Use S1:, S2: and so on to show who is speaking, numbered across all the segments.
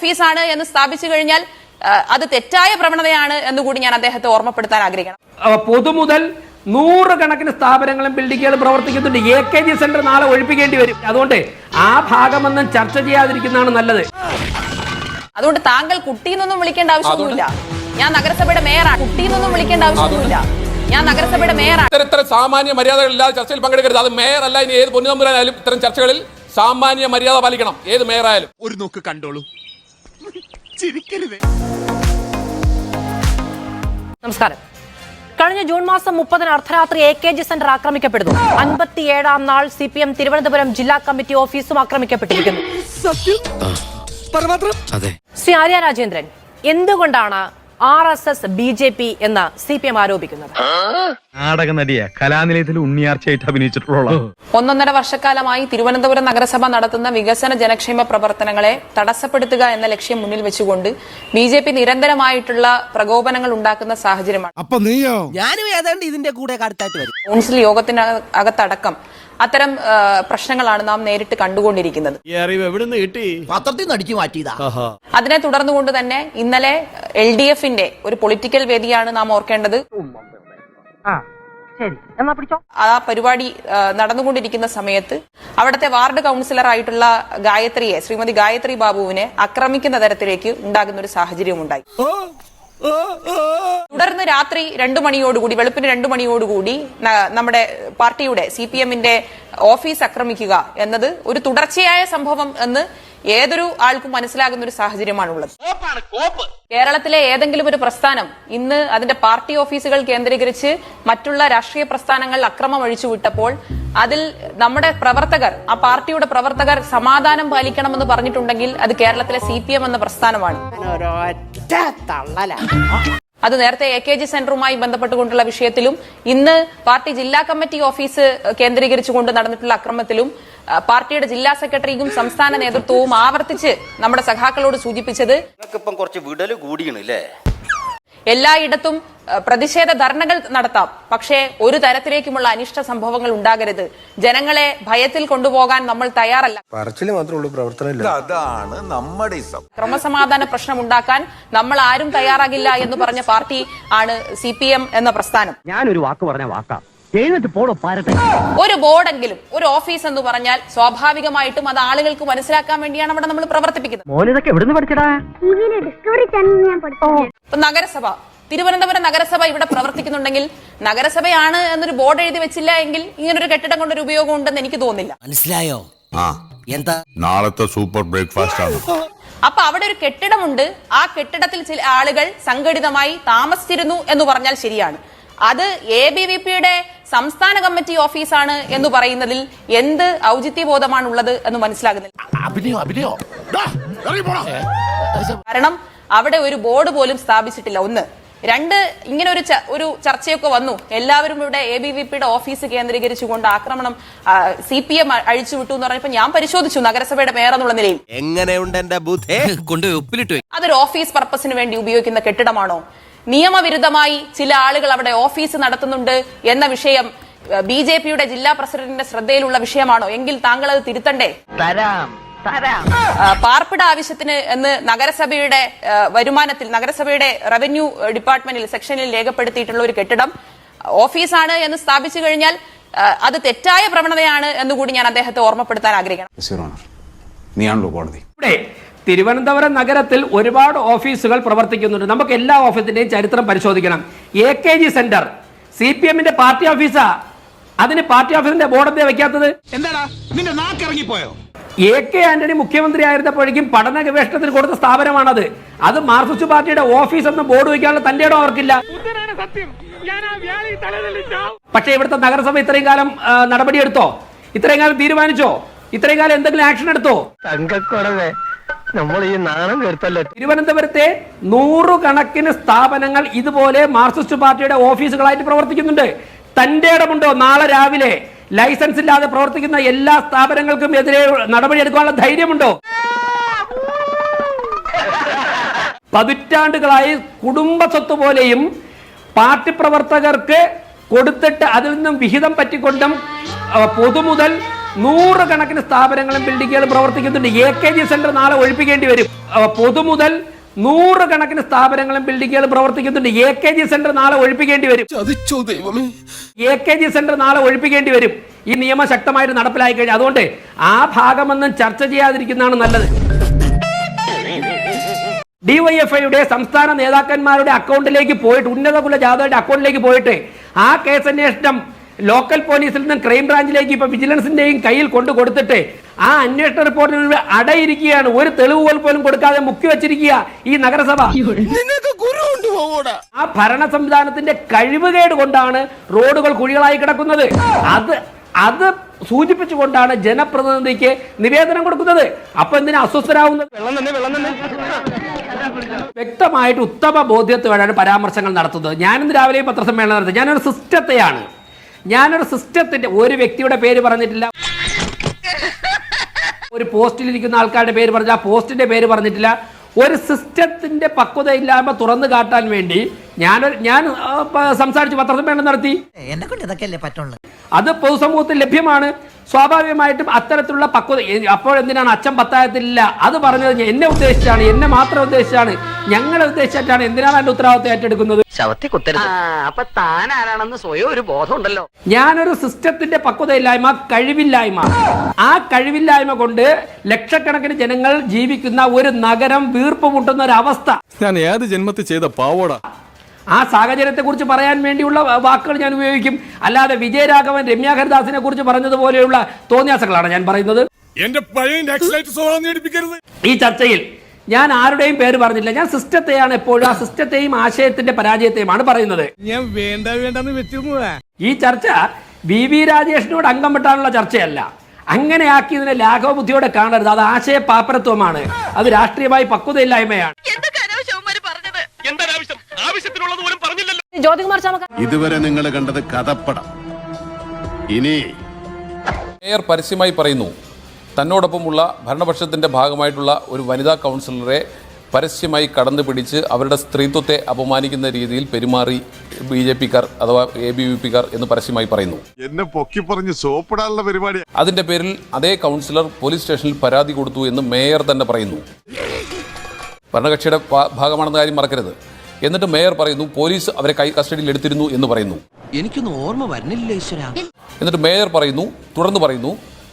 S1: ഓഫീസാണ് എന്ന് സ്ഥാപിച്ചു കഴിഞ്ഞാൽ അത് തെറ്റായ പ്രവണതയാണ് എന്നുകൂടി ഞാൻ അദ്ദേഹത്തെ ഓർമ്മപ്പെടുത്താൻ ആഗ്രഹിക്കണം
S2: പൊതു പൊതുമുതൽ നൂറുകണക്കിന് സ്ഥാപനങ്ങളും ബിൽഡിങ്ങുകളും പ്രവർത്തിക്കുന്നുണ്ട്. എ കെ ജി സെന്റർ നാളെ ഒഴിപ്പിക്കേണ്ടി വരും. അതുകൊണ്ട് ആ ഭാഗമൊന്നും ചർച്ച ചെയ്യാതിരിക്കുന്നതാണ് നല്ലത്.
S1: അതുകൊണ്ട് താങ്കൾ കുട്ടിന്നൊന്നും വിളിക്കേണ്ട ആവശ്യമൊന്നുമില്ല. ഞാൻ നഗരസഭയുടെ മേയറാണ് കുട്ടിന്നൊന്നും വിളിക്കേണ്ട ആവശ്യമൊന്നുമില്ല. ഞാൻ നഗരസഭയുടെ മേയറാണ്
S3: ഇത്തരം ഇത്തരം സാമാന്യ മര്യാദകളില്ലാതെ ചർച്ചയിൽ പങ്കെടുക്കരുത്. അത് മേയർ അല്ല ഇനി ഏത് പൊന്നുതമ്പുരാനായാലും ഇത്തരം ചർച്ചകളിൽ സാമാന്യ മര്യാദ പാലിക്കണം. ഏത് മേയറായാലും.
S4: ഒരു നോക്ക് കണ്ടോളൂ. ചിരിക്കരുതേ.
S5: നമസ്കാരം. കഴിഞ്ഞ ജൂൺ മാസം മുപ്പതിന് അർദ്ധരാത്രി എ കെ ജി സെന്റർ ആക്രമിക്കപ്പെടുന്നു. അൻപത്തിയേഴാം നാൾ സി പി എം തിരുവനന്തപുരം ജില്ലാ കമ്മിറ്റി ഓഫീസും ആക്രമിക്കപ്പെട്ടിരിക്കുന്നു. ശ്രീ ആര്യ രാജേന്ദ്രൻ എന്തുകൊണ്ടാണ് R S S B J P എന്ന് സി പി എം ആരോപിക്കുന്നത്.
S6: നാടക നടിയെ കലാനിലയത്തിൽ ഉണ്ണിയാർച്ചയായിട്ട് അഭിനയിച്ചിട്ടുള്ള
S1: ഒന്നൊന്നര വർഷക്കാലമായി തിരുവനന്തപുരം നഗരസഭ നടത്തുന്ന വികസന ജനക്ഷേമ പ്രവർത്തനങ്ങളെ തടസ്സപ്പെടുത്തുക എന്ന ലക്ഷ്യം മുന്നിൽ വെച്ചുകൊണ്ട് ബി ജെ പി നിരന്തരമായിട്ടുള്ള പ്രകോപനങ്ങൾ ഉണ്ടാക്കുന്ന സാഹചര്യമാണ്.
S4: അപ്പൊ നീയോ?
S7: ഞാനും ഏതാണ്ട് ഇതിന്റെ കൂടെ അടുത്തായിട്ട് വരും.
S1: കൗൺസിൽ യോഗത്തിനകത്തടക്കം അത്തരം പ്രശ്നങ്ങളാണ് നാം നേരിട്ട് കണ്ടുകൊണ്ടിരിക്കുന്നത്.
S7: പത്രത്തിൽ നിന്ന് അടിച്ചു മാറ്റിയതാ.
S1: അതിനെ തുടർന്നുകൊണ്ട് തന്നെ ഇന്നലെ എൽ ഡി എഫിന്റെ ഒരു പൊളിറ്റിക്കൽ വേദിയാണ് നാം ഓർക്കേണ്ടത്. ആ പരിപാടി നടന്നുകൊണ്ടിരിക്കുന്ന സമയത്ത് അവിടുത്തെ വാർഡ് കൗൺസിലർ ആയിട്ടുള്ള ഗായത്രിയെ ശ്രീമതി ഗായത്രി ബാബുവിനെ ആക്രമിക്കുന്ന തരത്തിലേക്ക് ഉണ്ടാകുന്ന ഒരു സാഹചര്യം ഉണ്ടായി തുടർന്ന് രാത്രി രണ്ടു മണിയോടുകൂടി വെളുപ്പിന് രണ്ടു മണിയോടുകൂടി നമ്മുടെ പാർട്ടിയുടെ സി പി എമ്മിന്റെ ഓഫീസ് ആക്രമിക്കുക എന്നത് ഒരു തുടർച്ചയായ സംഭവം എന്ന് ഏതൊരു ആൾക്കും മനസ്സിലാകുന്ന ഒരു സാഹചര്യമാണുള്ളത്. കേരളത്തിലെ ഏതെങ്കിലും ഒരു പ്രസ്ഥാനം ഇന്ന് അതിന്റെ പാർട്ടി ഓഫീസുകൾ കേന്ദ്രീകരിച്ച് മറ്റുള്ള രാഷ്ട്രീയ പ്രസ്ഥാനങ്ങൾ അക്രമം അഴിച്ചുവിട്ടപ്പോൾ അതിൽ നമ്മുടെ പ്രവർത്തകർ ആ പാർട്ടിയുടെ പ്രവർത്തകർ സമാധാനം പാലിക്കണമെന്ന് പറഞ്ഞിട്ടുണ്ടെങ്കിൽ അത് കേരളത്തിലെ സി പി എം എന്ന പ്രസ്ഥാനമാണ്. അത് നേരത്തെ എ കെ ജി സെന്ററുമായി ബന്ധപ്പെട്ടുകൊണ്ടുള്ള വിഷയത്തിലും ഇന്ന് പാർട്ടി ജില്ലാ കമ്മിറ്റി ഓഫീസ് കേന്ദ്രീകരിച്ചുകൊണ്ട് നടന്നിട്ടുള്ള അക്രമത്തിലും പാർട്ടിയുടെ ജില്ലാ സെക്രട്ടറിയും സംസ്ഥാന നേതൃത്വവും ആവർത്തിച്ച് നമ്മുടെ സഖാക്കളോട് സൂചിപ്പിച്ചത്
S8: കുറച്ച് വിടൽ കൂടിയാണ് അല്ലേ
S1: എല്ലായിടത്തും പ്രതിഷേധ ധർണകൾ നടത്താം. പക്ഷേ ഒരു തരത്തിലേക്കുമുള്ള അനിഷ്ട സംഭവങ്ങൾ ഉണ്ടാകരുത്. ജനങ്ങളെ ഭയത്തിൽ കൊണ്ടുപോകാൻ നമ്മൾ തയ്യാറല്ല.
S9: പറച്ചിൽ മാത്രമേ ഉള്ളൂ പ്രവർത്തനമില്ല
S4: അതാണ് നമ്മുടെ
S1: ക്രമസമാധാന പ്രശ്നം ഉണ്ടാക്കാൻ നമ്മൾ ആരും തയ്യാറാകില്ല എന്ന് പറഞ്ഞ പാർട്ടി ആണ് സി പി എം എന്ന പ്രസ്ഥാനം.
S2: ഞാനൊരു വാക്ക് പറഞ്ഞ വാക്കാം. എഴുന്നിട്ട് പോടോ പാരട്ടെ.
S1: ഒരു ബോർഡെങ്കിലും ഒരു ഓഫീസ് എന്ന് പറഞ്ഞാൽ സ്വാഭാവികമായിട്ടും അത് ആളുകൾക്ക് മനസ്സിലാക്കാൻ വേണ്ടിയാണ് അവിടെ നമ്മൾ പ്രവർത്തിപ്പിക്കുന്നത്.
S2: മോനിതൊക്കെ എവിടുന്ന് പഠിച്ചടാ?
S1: ഇപ്പൊ നഗരസഭ തിരുവനന്തപുരം നഗരസഭ ഇവിടെ പ്രവർത്തിക്കുന്നുണ്ടെങ്കിൽ നഗരസഭയാണ് എന്നൊരു ബോർഡ് എഴുതി വെച്ചില്ല എങ്കിൽ ഇങ്ങനൊരു കെട്ടിടം കൊണ്ടൊരു ഉപയോഗം ഉണ്ടെന്ന് എനിക്ക് തോന്നില്ല
S7: മനസ്സിലായോ? എന്താ?
S4: നാളത്തെ സൂപ്പർ ബ്രേക്ക്ഫാസ്റ്റ് ആണ്
S1: അപ്പൊ അവിടെ ഒരു കെട്ടിടമുണ്ട്. ആ കെട്ടിടത്തിൽ ചില ആളുകൾ സംഘടിതമായി താമസിച്ചിരുന്നു എന്ന് പറഞ്ഞാൽ ശരിയാണ്. അത് എ ബി വി പിയുടെ സംസ്ഥാന കമ്മിറ്റി ഓഫീസാണ് എന്ന് പറയുന്നതിൽ എന്ത് ഔചിത്യബോധമാണുള്ളത് എന്ന് മനസ്സിലാകുന്നില്ല.
S4: അഭിനയോ അഭിനയോ? ദാ, ഇറങ്ങി പോടാ.
S1: കാരണം അവിടെ ഒരു ബോർഡ് പോലും സ്ഥാപിച്ചിട്ടില്ല. ഒന്ന്. രണ്ട് ഇങ്ങനെ ഒരു ഒരു ചർച്ചയൊക്കെ വന്നു. എല്ലാവരും ഇവിടെ എ ബി വി പിയുടെ ഓഫീസ് കേന്ദ്രീകരിച്ചുകൊണ്ട് ആക്രമണം സി പി എം അഴിച്ചുവിട്ടു എന്ന് പറഞ്ഞപ്പോൾ ഞാൻ പരിശോധിച്ചു നഗരസഭയുടെ മേയർ എന്നുള്ള നിലയിൽ.
S7: എങ്ങനെയുണ്ട്
S1: അതൊരു ഓഫീസ് പർപ്പസിന് വേണ്ടി ഉപയോഗിക്കുന്ന കെട്ടിടമാണോ? നിയമവിരുദ്ധമായി ചില ആളുകൾ അവിടെ ഓഫീസ് നടത്തുന്നുണ്ട് എന്ന വിഷയം ബി ജെ പിയുടെ ജില്ലാ പ്രസിഡന്റിന്റെ ശ്രദ്ധയിലുള്ള വിഷയമാണോ? എങ്കിൽ താങ്കൾ അത് തിരുത്തണ്ടേ?
S2: തരാം
S1: പാർപ്പിട ആവശ്യത്തിന് എന്ന് നഗരസഭയുടെ വരുമാനത്തിൽ നഗരസഭയുടെ റവന്യൂ ഡിപ്പാർട്ട്മെന്റിൽ സെക്ഷനിൽ രേഖപ്പെടുത്തിയിട്ടുള്ള ഒരു കെട്ടിടം ഓഫീസാണ് എന്ന് സ്ഥാപിച്ചു കഴിഞ്ഞാൽ അത് തെറ്റായ പ്രവണതയാണ് എന്നുകൂടി ഞാൻ അദ്ദേഹത്തെ ഓർമ്മപ്പെടുത്താൻ ആഗ്രഹിക്കണം
S9: നീയാണല്ലോ കോടതി.
S2: ഇവിടെ തിരുവനന്തപുരം നഗരത്തിൽ ഒരുപാട് ഓഫീസുകൾ പ്രവർത്തിക്കുന്നുണ്ട്. നമുക്ക് എല്ലാ ഓഫീസിന്റെയും ചരിത്രം പരിശോധിക്കണം. A K G centre C P എമ്മിന്റെ പാർട്ടി ഓഫീസാ. അതിന് പാർട്ടി ഓഫീസിന്റെ ബോർഡ് എന്താ വെക്കാത്തത്?
S4: എന്താടാ? നിന്റെ നാക്കിറങ്ങിപ്പോയോ
S2: എ കെ ആന്റണി മുഖ്യമന്ത്രി ആയിരുന്നപ്പോഴേക്കും പഠന ഗവേഷണത്തിന് കൊടുത്ത സ്ഥാപനമാണത്. അത് മാർക്സിസ്റ്റ് പാർട്ടിയുടെ ഓഫീസ് എന്ന് ബോർഡ് വയ്ക്കാനുള്ള തന്റെ ഇടം അവർക്കില്ല. പക്ഷേ ഇവിടുത്തെ നഗരസഭ ഇത്രയും കാലം നടപടിയെടുത്തോ? ഇത്രയും കാലം തീരുമാനിച്ചോ? ഇത്രയും കാലം എന്തെങ്കിലും ആക്ഷൻ എടുത്തോ?
S6: തങ്കക്കുറവേ നമ്മൾ ഈ നാണം കേട്ടല്ലോ
S2: തിരുവനന്തപുരത്തെ നൂറുകണക്കിന് സ്ഥാപനങ്ങൾ ഇതുപോലെ മാർക്സിസ്റ്റ് പാർട്ടിയുടെ ഓഫീസുകളായിട്ട് പ്രവർത്തിക്കുന്നുണ്ട്. തന്റെ ഇടമുണ്ടോ? നാളെ രാവിലെ ലൈസൻസ് ഇല്ലാതെ പ്രവർത്തിക്കുന്ന എല്ലാ സ്ഥാപനങ്ങൾക്കും എതിരെ നടപടിയെടുക്കാനുള്ള ധൈര്യമുണ്ടോ? പതിറ്റാണ്ടുകളായി കുടുംബ സ്വത്ത് പോലെയും പാർട്ടി പ്രവർത്തകർക്ക് കൊടുത്തിട്ട് അതിൽ നിന്നും വിഹിതം പറ്റിക്കൊണ്ടും പൊതുമുതൽ നൂറുകണക്കിന് സ്ഥാപനങ്ങളും ബിൽഡിങ്ങുകളും പ്രവർത്തിക്കുന്നുണ്ട്. എ കെ ജി സെന്റർ നാളെ ഒഴിപ്പിക്കേണ്ടി വരും. പൊതു പൊതുമുതൽ നൂറുകണക്കിന് സ്ഥാപനങ്ങളും ബിൽഡിങ്ങുകളും പ്രവർത്തിക്കുന്നുണ്ട്. എ കെ ജി സെന്റർ നാളെ ഒഴിപ്പിക്കേണ്ടി വരും. എ കെ ജി സെന്റർ നാളെ ഒഴിപ്പിക്കേണ്ടി വരും. ഈ നിയമം ശക്തമായിട്ട് നടപ്പിലായി കഴിഞ്ഞാൽ അതുകൊണ്ട് ആ ഭാഗമൊന്നും ചർച്ച ചെയ്യാതിരിക്കുന്നതാണ് നല്ലത്. ഡിവൈഎഫ്ഐയുടെ സംസ്ഥാന നേതാക്കന്മാരുടെ അക്കൗണ്ടിലേക്ക് പോയിട്ട് ഉന്നത കുല അക്കൗണ്ടിലേക്ക് പോയിട്ട് ആ കേസ് അന്വേഷണം ലോക്കൽ പോലീസിൽ നിന്ന് ക്രൈംബ്രാഞ്ചിലേക്ക് ഇപ്പൊ വിജിലൻസിന്റെയും കയ്യിൽ കൊണ്ടു കൊടുത്തിട്ട് ആ അന്വേഷണ റിപ്പോർട്ടിൽ അടയിരിക്കുകയാണ്. ഒരു തെളിവുകൾ പോലും കൊടുക്കാതെ മുക്കി വെച്ചിരിക്കുക ഈ നഗരസഭ. ആ ഭരണ സംവിധാനത്തിന്റെ കഴിവുകേട് കൊണ്ടാണ് റോഡുകൾ കുഴികളായി കിടക്കുന്നത്. അത് അത് സൂചിപ്പിച്ചുകൊണ്ടാണ് ജനപ്രതിനിധിക്ക് നിവേദനം കൊടുക്കുന്നത്. അപ്പൊ എന്തിനാ അസ്വസ്ഥരാകുന്നത്
S6: വെള്ളം തന്നെ വെള്ളം തന്നെ.
S2: വ്യക്തമായിട്ട് ഉത്തമ ബോധ്യത്തോടെയാണ് പരാമർശങ്ങൾ നടത്തുന്നത്. ഞാനിന്ന് രാവിലെ പത്രസമ്മേളനം നടത്തി. ഞാനൊരു സിസ്റ്റത്തെയാണ്. ഞാനൊരു സിസ്റ്റത്തിന്റെ ഒരു വ്യക്തിയുടെ പേര് പറഞ്ഞിട്ടില്ല. ഒരു പോസ്റ്റിൽ ഇരിക്കുന്ന ആൾക്കാരുടെ പേര് പറഞ്ഞ ആ പോസ്റ്റിന്റെ പേര് പറഞ്ഞിട്ടില്ല. ഒരു സിസ്റ്റത്തിന്റെ പക്വതയില്ലായ്മ തുറന്നു കാട്ടാൻ വേണ്ടി ഞാൻ ഞാൻ സംസാരിച്ചു പത്രസമ്മേളനം നടത്തി.
S7: എന്നെ കൊണ്ട് ഇതൊക്കെയല്ലേ പറ്റുള്ളൂ?
S2: അത് പൊതുസമൂഹത്തിൽ ലഭ്യമാണ്. സ്വാഭാവികമായിട്ടും അത്തരത്തിലുള്ള പക്വത അപ്പോഴെന്തിനാണ് അപ്പോൾ എന്തിനാണ് അച്ഛൻ പത്തായത്തില്ല അത് പറഞ്ഞത് എന്നെ ഉദ്ദേശിച്ചാണ് എന്നെ മാത്രം ഉദ്ദേശിച്ചാണ്. ഞങ്ങളെ ഉദ്ദേശിച്ചിട്ടാണ് എന്തിനാണ് എന്റെ ഉത്തരവാദിത്വം ഏറ്റെടുക്കുന്നത്?
S6: അപ്പൊ താൻ ആരാണെന്ന് സ്വയം ഒരു ബോധമുണ്ടല്ലോ.
S2: ഞാനൊരു സിസ്റ്റത്തിന്റെ പക്വതയില്ലായ്മ കഴിവില്ലായ്മ. ആ കഴിവില്ലായ്മ കൊണ്ട് ലക്ഷക്കണക്കിന് ജനങ്ങൾ ജീവിക്കുന്ന ഒരു നഗരം വീർപ്പ് മുട്ടുന്ന ഒരു അവസ്ഥ
S9: ഞാൻ ഏത് ജന്മത്തിൽ ചെയ്ത പാവോടാ?
S2: ആ സാഹചര്യത്തെ കുറിച്ച് പറയാൻ വേണ്ടിയുള്ള വാക്കുകൾ ഞാൻ ഉപയോഗിക്കും. അല്ലാതെ വിജയരാഘവൻ രമ്യ ഹരിദാസിനെ കുറിച്ച് പറഞ്ഞതുപോലെയുള്ള തോന്നിയാസങ്ങളാണ് ഞാൻ പറയുന്നത്. ഈ ചർച്ചയിൽ ഞാൻ ആരുടെയും പേര് പറഞ്ഞില്ല. ഞാൻ സിസ്റ്റത്തെയാണ് എപ്പോഴും ആ സിസ്റ്റത്തെയും ആശയത്തിന്റെ പരാജയത്തെയുമാണ് പറയുന്നത്.
S9: ഞാൻ വേണ്ട വേണ്ടെന്ന്
S2: ഈ ചർച്ച വി വി രാജേഷിനോട് അംഗം വെട്ടാനുള്ള ചർച്ചയല്ല. അങ്ങനെ ആക്കിയതിനെ ലാഘവബുദ്ധിയോടെ കാണരുത്. അത് ആശയ പാപ്പരത്വമാണ് അത് രാഷ്ട്രീയമായി പക്വതയില്ലായ്മയാണ്.
S5: ജ്യോതികുമാർ ചാമക്ക.
S4: ഇതുവരെ നിങ്ങൾ കണ്ടത് കഥപ്പടം. ഇനി
S3: മേയർ പരസ്യമായി പറയുന്നു തന്നോടൊപ്പമുള്ള ഭരണപക്ഷത്തിന്റെ ഭാഗമായിട്ടുള്ള ഒരു വനിതാ കൗൺസിലറെ പരസ്യമായി കടന്നു പിടിച്ച് അവരുടെ സ്ത്രീത്വത്തെ അപമാനിക്കുന്ന രീതിയിൽ പെരുമാറി ബി ജെ പിക്കാർ അഥവാ എ ബി വി പിക്കാർ എന്ന് പരസ്യമായി പറയുന്നു.
S4: എന്നെ പൊക്കി പറഞ്ഞ് സോപ്പിടാനുള്ള പരിപാടി.
S3: അതിന്റെ പേരിൽ അതേ കൗൺസിലർ പോലീസ് സ്റ്റേഷനിൽ പരാതി കൊടുത്തു എന്ന് മേയർ തന്നെ പറയുന്നു. ഭരണകക്ഷിയുടെ ഭാഗമാണെന്ന കാര്യം മറക്കരുത്. എന്നിട്ട് മേയർ പറയുന്നു പോലീസ് അവരെ കൈ കസ്റ്റഡിയിൽ എടുത്തിരുന്നു എന്ന് പറയുന്നു.
S7: എനിക്കൊന്നും ഓർമ്മ വരുന്നില്ല ഈശ്വര.
S3: എന്നിട്ട് മേയർ പറയുന്നു തുടർന്ന് പറയുന്നു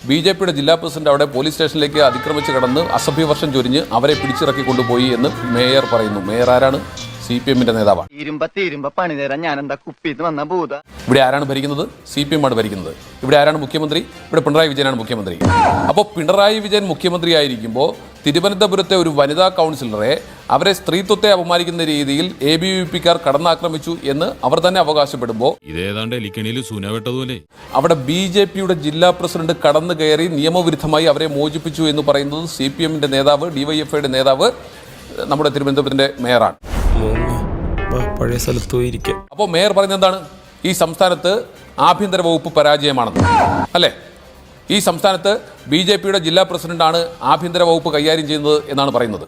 S3: ബി ജെ പിയുടെ ജില്ലാ പ്രസിഡന്റ് അവിടെ പോലീസ് സ്റ്റേഷനിലേക്ക് അതിക്രമിച്ച് കടന്ന് അസഭ്യവർഷം ചൊരിഞ്ഞ് അവരെ പിടിച്ചിറക്കി കൊണ്ടുപോയി എന്ന് മേയർ പറയുന്നു. മേയർ ആരാണ്? സി പി എമ്മിന്റെ നേതാവാണ്.
S6: ഇരുമ്പത്തി ഇരുമ്പ പണി തരാൻ ഞാൻ എന്താ കുപ്പിന്ന് വന്ന ഭൂത?
S3: ഇവിടെ ആരാണ് ഭരിക്കുന്നത്? സി പി എം ആണ് ഭരിക്കുന്നത്. ഇവിടെ ആരാണ് മുഖ്യമന്ത്രി? ഇവിടെ പിണറായി വിജയനാണ് മുഖ്യമന്ത്രി. അപ്പോൾ പിണറായി വിജയൻ മുഖ്യമന്ത്രി ആയിരിക്കുമ്പോൾ തിരുവനന്തപുരത്തെ ഒരു വനിതാ കൗൺസിലറെ അവരെ സ്ത്രീത്വത്തെ അപമാനിക്കുന്ന രീതിയിൽ എ ബി വി പിക്കാർ കടന്നാക്രമിച്ചു എന്ന് അവർ തന്നെ അവകാശപ്പെടുമ്പോൾ അവിടെ ബി ജെ പിയുടെ ജില്ലാ പ്രസിഡന്റ് കടന്നു കയറി നിയമവിരുദ്ധമായി അവരെ മോചിപ്പിച്ചു എന്ന് പറയുന്നത് സി പി എമ്മിന്റെ നേതാവ് ഡിവൈഎഫ്ഐയുടെ നേതാവ് നമ്മുടെ തിരുവനന്തപുരത്തിന്റെ മേയറാണ്.
S10: പഴയ സ്ഥലത്ത് പോയിരിക്കാം
S3: അപ്പോൾ മേയർ പറയുന്നത് എന്താണ്? ഈ സംസ്ഥാനത്ത് ആഭ്യന്തര വകുപ്പ് പരാജയമാണെന്ന്. അല്ലേ? ഈ സംസ്ഥാനത്ത് ബി ജെ പിയുടെ ജില്ലാ പ്രസിഡന്റാണ് ആഭ്യന്തര വകുപ്പ് കൈകാര്യം ചെയ്യുന്നത് എന്നാണ് പറയുന്നത്.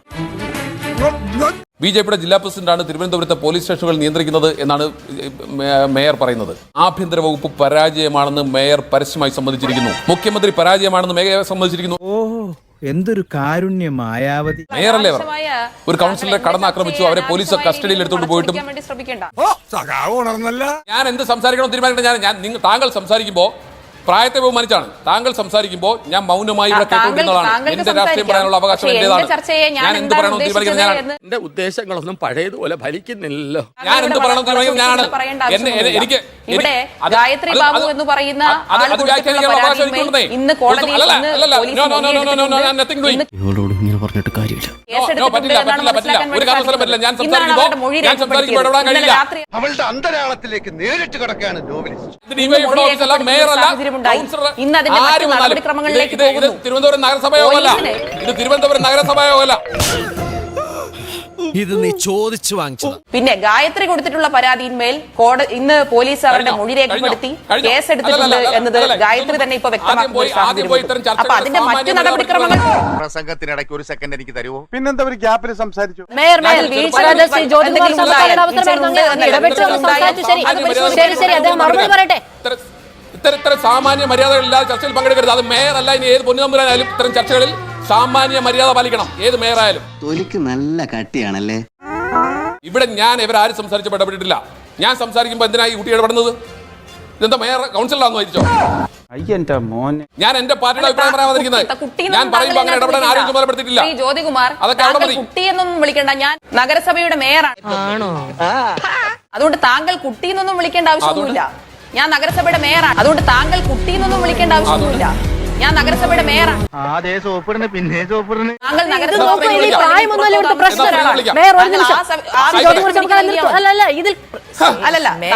S3: ബി ജെ പിയുടെ ജില്ലാ പ്രസിഡന്റാണ് തിരുവനന്തപുരത്തെ പോലീസ് സ്റ്റേഷനുകൾ നിയന്ത്രിക്കുന്നത് എന്നാണ് മേയർ പറയുന്നത്. ആഭ്യന്തര വകുപ്പ് പരാജയമാണെന്ന് മേയർ പരസ്യമായി സമ്മതിച്ചിരിക്കുന്നു. മുഖ്യമന്ത്രി പരാജയമാണെന്ന് മേയർ സമ്മതിച്ചിരിക്കുന്നു
S10: എന്തൊരു കാരുണ്യ മായാവതി
S3: മേയറല്ലേ അവർ ഒരു കൗൺസിലറെ കടന്നാക്രമിച്ചു അവരെ പോലീസ് കസ്റ്റഡിയിൽ എടുത്തോണ്ട് പോയിട്ടും.
S1: ശ്രമിക്കേണ്ട.
S3: ഞാൻ എന്ത് സംസാരിക്കണം തീരുമാനിക്കണം ഞാൻ ഞാൻ നിങ്ങൾ താങ്കൾ സംസാരിക്കുമ്പോൾ പ്രായത്തെ ബഹുമാനിച്ചാണ്. താങ്കൾ സംസാരിക്കുമ്പോൾ ഞാൻ മൗനമായി ഇവിടെ കേട്ടുകൊണ്ടിരുന്നതാണ്. എന്റെ രാഷ്ട്രീയം പറയാനുള്ള അവകാശം എന്റേതാണ്.
S1: ഞാൻ
S3: എന്ത്
S1: എന്താണ്
S3: പറയണമെന്ന് തീരുമാനിക്കുന്നത് ഞാനാണ്
S6: എന്റെ ഉദ്ദേശങ്ങളൊന്നും പഴയതുപോലെ ഫലിക്കുന്നില്ലല്ലോ
S3: ഞാൻ എന്ത് പറയണം തീരുമാനിക്കുന്നത് ഞാനാണ്. എനിക്ക്
S1: ഇവിടെ ഗായത്രി ബാബു എന്ന് പറയുന്ന ഇന്ന് കോടതിയിൽ
S7: ഇങ്ങനെ പറഞ്ഞിട്ട് കാര്യമില്ല.
S4: അവളുടെ അന്തരാളത്തിലേക്ക് നേരിട്ട് കിടക്കുകയാണ് നോവലിസ്റ്റ്
S3: മേയറല്ല,
S1: സാഹചര്യമുണ്ടായി.
S3: കൗൺസിലർ,
S1: ഇന്ന് അതിന്റെ നടപടിക്രമങ്ങളിലേക്ക്.
S3: തിരുവനന്തപുരം നഗരസഭയോ അല്ല
S1: പോലീസിനെ-
S3: ഇത് തിരുവനന്തപുരം നഗരസഭയോ അല്ല
S7: ഇത് നീ ചോദിച്ചു വാങ്ങിച്ചു
S1: പിന്നെ ഗായത്രി കൊടുത്തിട്ടുള്ള പരാതിയിന്മേൽ കോടതി ഇന്ന് പോലീസ് അവരുടെ? മൊഴി രേഖപ്പെടുത്തി? കേസെടുത്തിട്ടുണ്ട് എന്നത് ഗായത്രി തന്നെ ഇപ്പൊ വ്യക്തമാക്കുന്ന അപ്പൊ അതിന്റെ മറ്റു നടപടിക്രമങ്ങൾ
S4: പ്രസംഗത്തിനിടയ്ക്ക് ഒരു സെക്കൻഡ് എനിക്ക് തരുമോ പിന്നെന്താ ഒരു ഗ്യാപ്പിൽ സംസാരിച്ചു.
S5: മേയർ മേയർ ശരി. ശരി. അദ്ദേഹം മറുപടി പറയട്ടെ.
S3: ഇത്തരം- ഇത്തരം സാമാന്യ മര്യാദകളില്ലാതെ ചർച്ചയിൽ പങ്കെടുക്കരുത്. അത് മേയർ അല്ല ഇനി ഏത് പൊന്നുതമ്പുരാനായാലും ഇത്തരം ചർച്ചകളിൽ സാമാന്യ മര്യാദ പാലിക്കണം. ഏത് മേയറായാലും.
S7: തൊലിക്ക് നല്ല കട്ടിയാണല്ലേ?
S3: ഇവിടെ ഞാൻ ഇവരാരും സംസാരിച്ചപ്പോൾ ഇടപെട്ടിട്ടില്ല ഞാൻ സംസാരിക്കുമ്പോൾ എന്തിനാ ഈ കുട്ടി ഇടപെടുന്നത്? ഇതെന്താ മേയർ
S10: കൗൺസിലാണെന്ന് മോനെ.
S3: ഞാൻ എന്റെ പാർട്ടിയുടെ അഭിപ്രായം പറയാൻ വന്നിരിക്കുന്നത്.
S1: കുട്ടി
S3: ഞാൻ പറയുമ്പോൾ അങ്ങനെ ഇടപെടാൻ ആരും ചുമതലപ്പെടുത്തിയിട്ടില്ല.
S1: ജ്യോതികുമാർ
S3: അതൊക്കെ അവിടെ
S1: താങ്കൾ
S3: മതി.
S1: കുട്ടി എന്നൊന്നും വിളിക്കണ്ട. ഞാൻ നഗരസഭയുടെ മേയറാണ്. അതുകൊണ്ട് താങ്കൾ കുട്ടിയെന്നൊന്നും വിളിക്കേണ്ട ആവശ്യമൊന്നുമില്ല. ഞാൻ നഗരസഭയുടെ മേയറാണ്. അതുകൊണ്ട് താങ്കൾ കുട്ടി എന്നൊന്നും വിളിക്കേണ്ട ആവശ്യമൊന്നുമില്ല. ഞാൻ നഗരസഭയുടെ മേയറാണ്.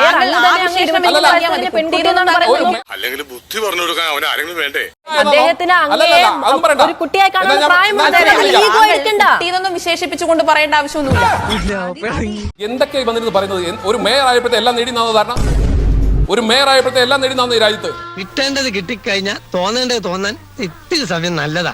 S6: പിന്നെ
S1: താങ്കൾ
S5: എന്നാണ്
S9: അല്ലെങ്കിൽ ബുദ്ധി പറഞ്ഞു കൊടുക്കാൻ അവൻ ആരെങ്കിലും വേണ്ടേ?
S5: അദ്ദേഹത്തിന് ഒരു കുട്ടിയായി കാണുന്ന പ്രായം
S1: വിശേഷിപ്പിച്ചുകൊണ്ട് പറയേണ്ട ആവശ്യമൊന്നുമില്ല.
S3: എന്തൊക്കെയായി വന്നിരുന്നു പറയുന്നത്? ഒരു മേയർ ആയപ്പോഴത്തെ എല്ലാം നേടി നാന്ന ധാരണ? ഒരു മേയർ ആയപ്പോഴത്തെ എല്ലാം നേടി നാന്ന ഈ രാജ്യത്ത്.
S7: കിട്ടേണ്ടത് കിട്ടിക്കഴിഞ്ഞാൽ തോന്നേണ്ടത് തോന്നാൻ ഇത്തിരി സമയം നല്ലതാ.